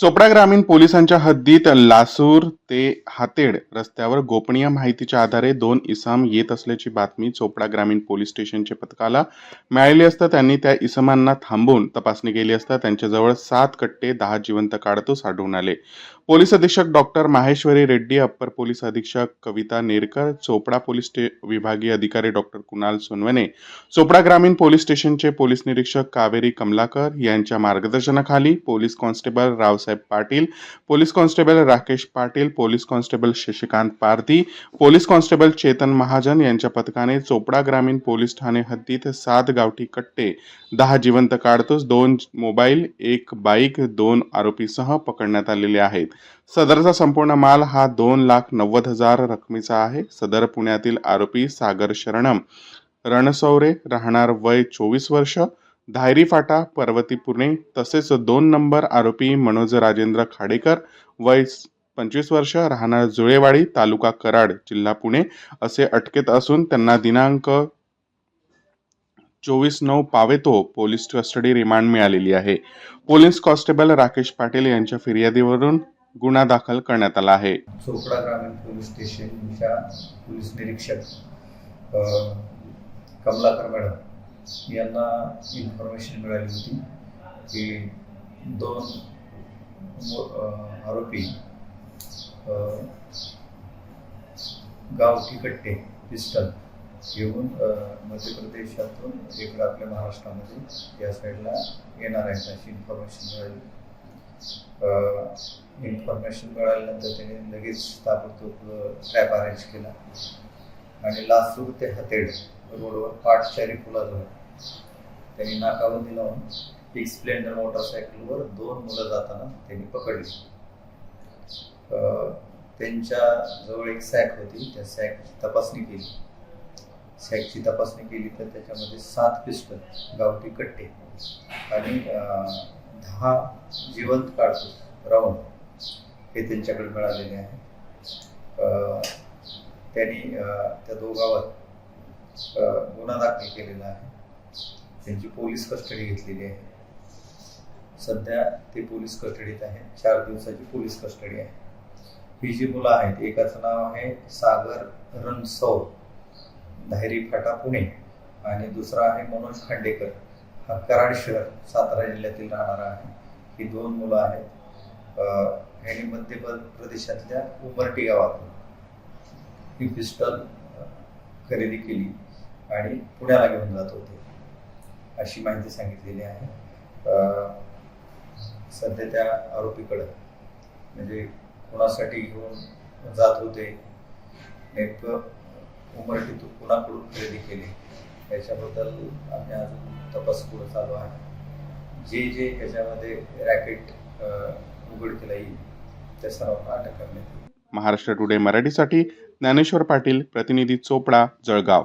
चोपडा ग्रामीण पोलिसांच्या हद्दीत लासूर ते हातेड रस्त्यावर गोपनीय माहितीच्या आधारे दोन इसम येत असल्याची बातमी चोपडा ग्रामीण पोलीस स्टेशनच्या पथकाला मिळाली असता त्यांनी त्या इसमांना थांबवून तपासणी केली असता त्यांच्याजवळ सात कट्टे दहा जिवंत काढतूस आढळून आले. पोलीस अधीक्षक doctor Maheshwari Reddy upper police अधीक्षक कविता नेरकर चोपडा पोलीस स्टे विभागीय अधिकारी डॉक्टर कुणाल सोनवणे चोपडा ग्रामीण पोलीस स्टेशनचे पोलीस निरीक्षक कावेरी कमलाकर यांच्या मार्गदर्शनाखाली police constable Raosaheb Patil police constable Rakesh Patil police constable Shashikant Pardhi police constable Chetan Mahajan यांच्या पथकाने चोपडा ग्रामीण पोलीस ठाणे हद्दीत सात गावठी कट्टे दहा जिवंत काढतोस दोन मोबाईल एक बाईक दोन आरोपीसह पकडण्यात आलेले आहेत. सदरचा संपूर्ण माल हा दोन लाख नव्वद हजार रकमेचा आहे. सदर पुण्यातील आरोपी सागर शरणम रणसौरे राहणार वय चोवीस वर्ष धायरी फाटा पर्वती पुणे तसेच दोन नंबर आरोपी मनोज राजेंद्र खाडेकर वय पंचवीस वर्ष राहणार जुळेवाडी तालुका कराड जिल्हा पुणे असे अटकेत असून त्यांना दिनांक चोवीस नऊ पावेतो पोलीस कस्टडी रिमांड मिळालेली आहे. पोलीस कॉन्स्टेबल राकेश पाटील यांच्या फिर्यादीवरून गुन्हा दाखल करण्यात आला आहे. चोपडा ग्रामीण पोलीस स्टेशनच्या पोलीस निरीक्षक कमलाकर मॅडम. यांना इन्फॉर्मेशन मिळाली होती की दोन आरोपी गावठी कट्टे पिस्टल घेऊन मध्य प्रदेशातून इकडं आपल्या महाराष्ट्रामध्ये या साईडला येणार आहेत अशी इन्फॉर्मेशन मिळाली. इन्फॉर्मेशन मिळाल्यानंतर त्याने लगेच ताबडतोब ट्रॅप अरेंज केला. आणि लासूर ते हतेड रोडवर पाटचारी पुलाजवळ त्यांनी नाकाबंदी लावून एक स्प्लेंडर मोटरसायकलवर दोन मुलं जाताना त्यांनी पकडली. त्यांच्या जवळ एक सॅक होती. त्या सॅकची तपासणी केली. सॅकची तपासणी केली तर त्याच्यामध्ये सात पिस्टल गावठी कट्टे आणि दहा जिवंत काढतो राऊंड हे त्यांच्याकडे मिळालेले आहे. त्यांनी त्या दोघावर गुन्हा दाखल केलेला आहे. त्यांची पोलीस कस्टडी घेतलेली आहे. सध्या ते पोलीस कस्टडीत आहे. चार दिवसाची पोलीस कस्टडी आहे. ही जी मुलं आहेत एकाचं नाव आहे सागर रणसौर धायरी फाटा पुणे आणि दुसरा आहे मनोज खांडेकर. हा कराड शहर सातारा जिल्ह्यातील राहणारा आहे. ही दोन मुलं आहेत. अं, ह्यांनी मध्य प्रदेशातल्या उमरटी गावातून ही पिस्टल खरेदी केली. आणि पुण्याला घेऊन जात होते. अशी माहिती सांगितलेली आहे. सध्या त्या आरोपीकडं म्हणजे कुणासाठी घेऊन जात होते नेमकं उमरटीतून कुणाकडून खरेदी केली याच्याबद्दल आम्ही अजून तपास पुढे चालू आहे. जे जे याच्यामध्ये रॅकेट उघडकीला येईल त्या सर्वांना अटक करण्यात येईल. महाराष्ट्र टुडे मराठीसाठी ज्ञानेश्वर पाटील प्रतिनिधी चोपडा जळगाव.